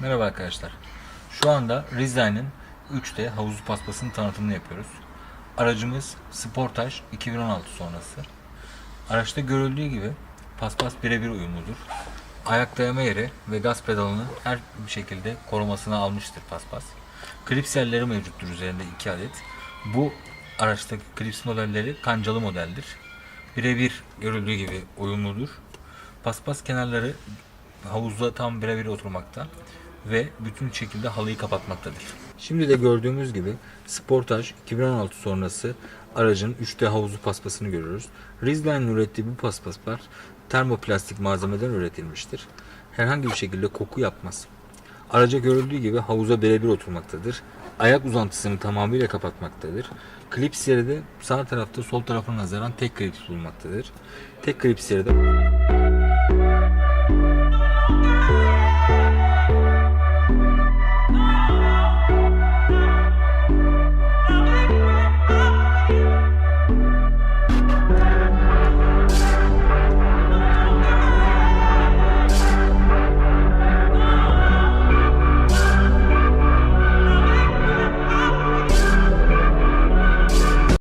Merhaba arkadaşlar. Şu anda Rizline'ın 3D havuzu paspasının tanıtımını yapıyoruz. Aracımız Sportage 2016 sonrası. Araçta görüldüğü gibi paspas birebir uyumludur. Ayak dayama yeri ve gaz pedalını her bir şekilde korumasına almıştır paspas. Klips yerleri mevcuttur üzerinde 2 adet. Bu araçtaki klips modelleri kancalı modeldir. Birebir görüldüğü gibi uyumludur. Paspas kenarları havuzda tam birebir oturmakta ve bütün şekilde halıyı kapatmaktadır. Şimdi de gördüğümüz gibi Sportage 2016 sonrası aracın 3D havuzu paspasını görüyoruz. Rizline'ın ürettiği bu paspaslar termoplastik malzemeden üretilmiştir. Herhangi bir şekilde koku yapmaz. Araca görüldüğü gibi havuza birebir oturmaktadır. Ayak uzantısını tamamıyla kapatmaktadır. Klips yeri de sağ tarafta sol tarafına nazaran tek klips bulunmaktadır. Tek klips yeri de